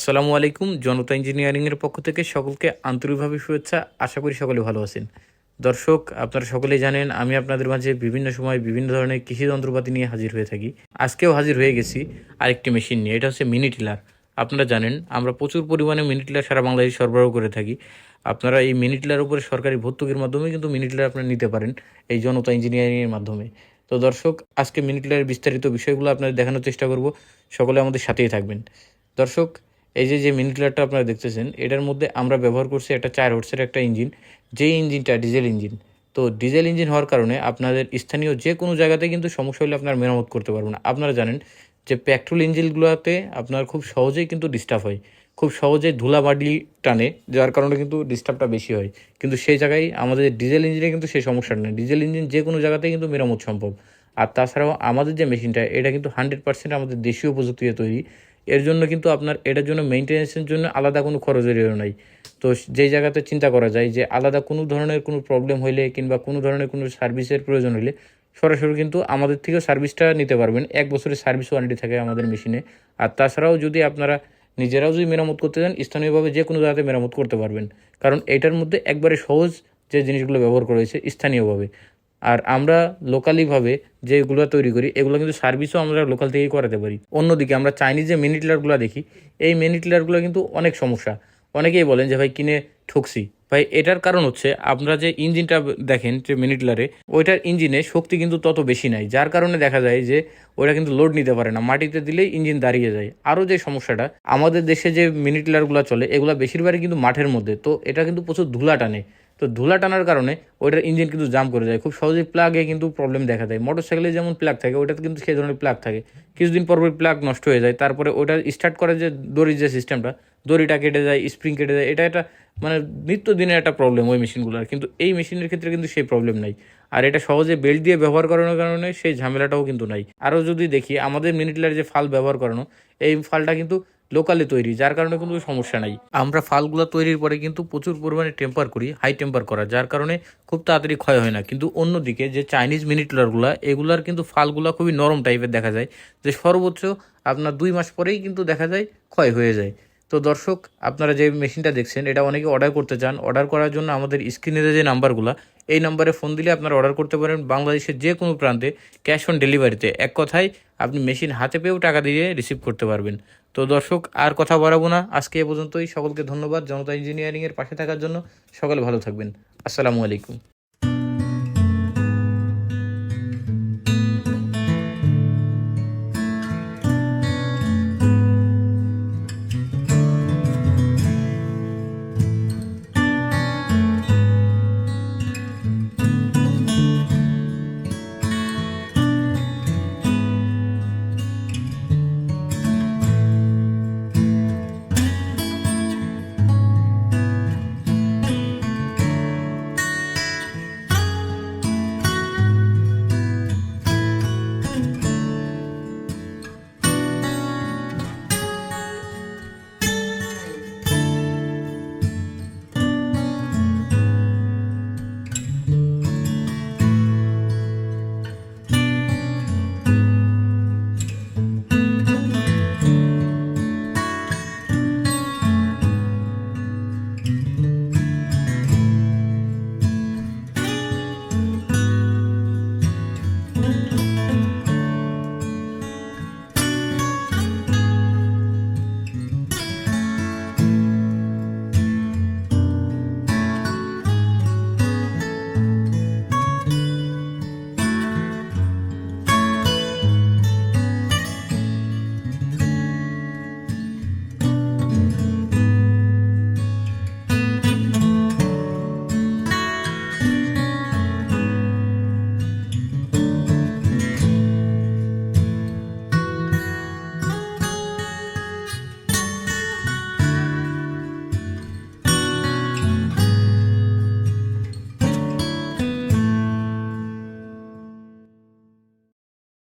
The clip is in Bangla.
আসসালামু আলাইকুম, জনতা ইঞ্জিনিয়ারিংয়ের পক্ষ থেকে সকলকে আন্তরিকভাবে শুভেচ্ছা। আশা করি সকলে ভালো আছেন। দর্শক, আপনারা সকলে জানেন, আমি আপনাদের মাঝে বিভিন্ন সময় বিভিন্ন ধরনের কৃষি যন্ত্রপাতি নিয়ে হাজির হয়ে থাকি। আজকেও হাজির হয়ে গেছি আরেকটি মেশিন নিয়ে, এটা হচ্ছে মিনি টিলার আপনারা জানেন, আমরা প্রচুর পরিমাণে মিনি টিলার সারা বাংলাদেশে সরবরাহ করে থাকি। আপনারা এই মিনি টিলার উপরে সরকারি ভর্তুকির মাধ্যমে কিন্তু মিনি টিলার আপনারা নিতে পারেন এই জনতা ইঞ্জিনিয়ারিংয়ের মাধ্যমে। তো দর্শক, আজকে মিনি টিলারের বিস্তারিত বিষয়গুলো আপনাদের দেখানোর চেষ্টা করব। সকলে আমাদের সাথেই থাকবেন। দর্শক এই যে যে মিনি টিলারটা আপনারা দেখতেছেন, এটার মধ্যে আমরা ব্যবহার করছি একটা চার হোর্সের একটা ইঞ্জিন, যেই ইঞ্জিনটা ডিজেল ইঞ্জিন। তো ডিজেল ইঞ্জিন হওয়ার কারণে আপনাদের স্থানীয় যে কোনো জায়গাতে কিন্তু সমস্যা হলে আপনার মেরামত করতে পারবেন আপনারা জানেন যে পেট্রোল ইঞ্জিনগুলোতে আপনার খুব সহজেই কিন্তু ডিস্টার্ব হয়। খুব সহজেই ধুলাবালি টানে, যার কারণে কিন্তু ডিস্টার্বটা বেশি হয়। কিন্তু সেই জায়গায় আমাদের ডিজেল ইঞ্জিনে কিন্তু সেই সমস্যাটা নেই। ডিজেল ইঞ্জিন যে কোনো জায়গাতেই কিন্তু মেরামত সম্ভব। আর তাছাড়াও আমাদের যে মেশিনটা, এটা কিন্তু হান্ড্রেড পার্সেন্ট আমাদের দেশীয় প্রযুক্তিতে তৈরি। এর জন্য কিন্তু আপনার এটার জন্য মেনটেন্যান্সের জন্য আলাদা কোনো খরচেরও নাই। তো যেই জায়গাতে চিন্তা করা যায় যে আলাদা কোনো ধরনের কোনো প্রবলেম হইলে কিংবা কোনো ধরনের কোনো সার্ভিসের প্রয়োজন হলে সরাসরি কিন্তু আমাদের থেকেও সার্ভিসটা নিতে পারবেন। এক বছরের সার্ভিস ওয়ারেন্টি থাকে আমাদের মেশিনে আর তাছাড়াও যদি আপনারা নিজেরাও যদি মেরামত করতে চান, স্থানীয়ভাবে যে কোনো জায়গাতে মেরামত করতে পারবেন। কারণ এটার মধ্যে একবারে সহজ যে জিনিসগুলো ব্যবহার করা হয়েছে, স্থানীয়ভাবে। আর আমরা লোকালিভাবে যেগুলো তৈরি করি, এগুলো কিন্তু সার্ভিসও আমরা লোকাল থেকেই করাতে পারি। অন্যদিকে আমরা চাইনিজ যে মিনি টিলারগুলো দেখি, এই মিনি টিলারগুলো কিন্তু অনেক সমস্যা। অনেকেই বলেন যে, ভাই, কিনে ঠকছি। ভাই, এটার কারণ হচ্ছে আপনারা যে ইঞ্জিনটা দেখেন যে মিনি টিলারে ওইটার ইঞ্জিনে শক্তি কিন্তু তত বেশি নাই। যার কারণে দেখা যায় যে, ওইটা কিন্তু লোড নিতে পারে না, মাটিতে দিলেই ইঞ্জিন দাঁড়িয়ে যায়। আরও যে সমস্যাটা, আমাদের দেশে যে মিনি টিলারগুলো চলে, এগুলো বেশিরভাগই কিন্তু মাঠের মধ্যে। তো এটা কিন্তু প্রচুর ধুলা টানে। তো ধুলা টানার কারণে ওইটার ইঞ্জিন কিন্তু জাম করে যায়। খুব সহজেই প্লাগে কিন্তু প্রবলেম দেখা দেয়। মোটর সাইকেলে যেমন প্লাগ থাকে, ওইটাতে কিন্তু সেই ধরনের প্লাগ থাকে। কিছুদিন পর প্লাগ নষ্ট হয়ে যায়। তারপরে ওটা স্টার্ট করার যে দড়ির যে সিস্টেমটা দড়িটা কেটে যায় স্প্রিং কেটে যায়, এটা একটা মানে নিত্যদিনের একটা প্রবলেম ওই মেশিনগুলোর কিন্তু এই মেশিনের ক্ষেত্রে কিন্তু সেই প্রবলেম নাই। আর এটা সহজে বেল্ট দিয়ে ব্যবহার করানোর কারণে সেই ঝামেলাটাও কিন্তু নাই। আরও যদি দেখি, আমাদের মিনিটলার যে ফাল ব্যবহার করানো, এই ফালটা কিন্তু লোকালে তৈরি, যার কারণে কোনো সমস্যা নাই। আমরা ফালগুলো তৈরির পরে কিন্তু প্রচুর পরিমাণে টেম্পার করি হাই টেম্পার করা, যার কারণে খুব তাড়াতাড়ি ক্ষয় হয় না। কিন্তু অন্যদিকে যে চাইনিজ মিনিটলারগুলো এগুলার কিন্তু ফালগুলো খুবই নরম টাইপের দেখা যায়, যে সর্বোচ্চ আপনার দুই মাস পরেই কিন্তু দেখা যায় ক্ষয় হয়ে যায়। তো দর্শক, আপনারা যে মেশিনটা দেখছেন, এটা অনেকে অর্ডার করতে চান। অর্ডার করার জন্য আমাদের স্ক্রিনে যে নাম্বারগুলো এই নাম্বারে ফোন দিলে আপনারা অর্ডার করতে পারেন বাংলাদেশের যে কোনো প্রান্তে ক্যাশ অন ডেলিভারিতে এক কথায়, আপনি মেশিন হাতে পেয়েও টাকা দিয়ে রিসিভ করতে পারবেন। তো দর্শক, আর কথা বাড়াবো না। আজকে এ পর্যন্তই। সকলকে ধন্যবাদ জনতা ইঞ্জিনিয়ারিংয়ের পাশে থাকার জন্য। সকলে ভালো থাকবেন। আসসালামু আলাইকুম।